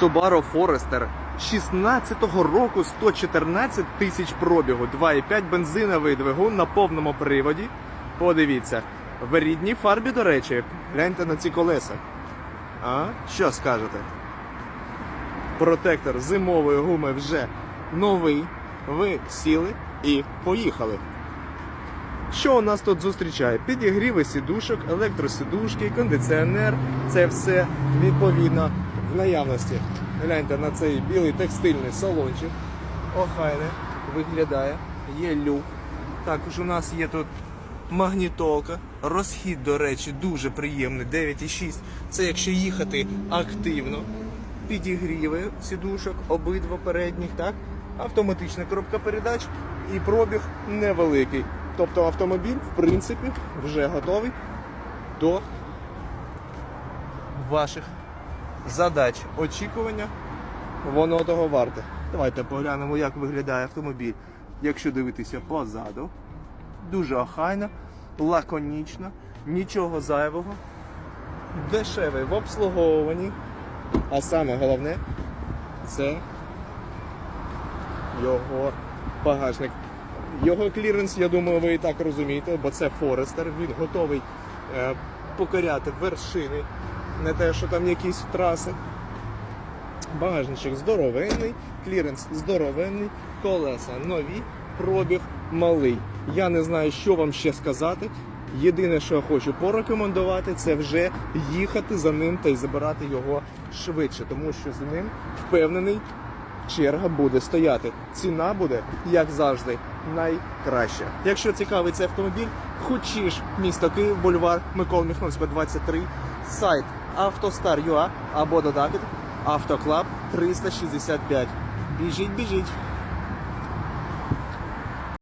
Subaru Forester 16-го року 114 тисяч пробігу, 2,5 бензиновий двигун на повному приводі. Подивіться, в рідній фарбі, до речі, гляньте на ці колеса. А? Що скажете? Протектор зимової гуми вже новий. Ви сіли і поїхали. Що у нас тут зустрічає? Підігріви сідушок, електросідушки, кондиціонер. Це все відповідно в наявності. Гляньте на цей білий текстильний салончик. Охайне виглядає. Є люк. Також у нас є тут магнітолка. Розхід, до речі, дуже приємний. 9,6. Це якщо їхати активно. Підігріви сідушок, обидва передніх, так? Автоматична коробка передач і пробіг невеликий. Тобто автомобіль, в принципі, вже готовий до ваших задач. Очікування, воно того варте. Давайте поглянемо, як виглядає автомобіль. Якщо дивитися позаду, дуже охайно, лаконічно, нічого зайвого, дешевий в обслуговуванні. А саме головне це його багажник. Його кліренс, я думаю, ви і так розумієте, бо це Форестер, він готовий е, покоряти вершини, не те, що там якісь траси. Багажничок здоровенний, кліренс здоровенний, колеса нові, пробіг малий. Я не знаю, що вам ще сказати. Єдине, що я хочу порекомендувати, це вже їхати за ним та й забирати його швидше, тому що за ним впевнений, черга буде стояти. Ціна буде, як завжди, найкраща. Якщо цікавий цей автомобіль, хочеш місто Київ, бульвар Микола Міхновського, 23, сайт автостар.ua або додаток Автоклаб 365. Біжіть, біжіть.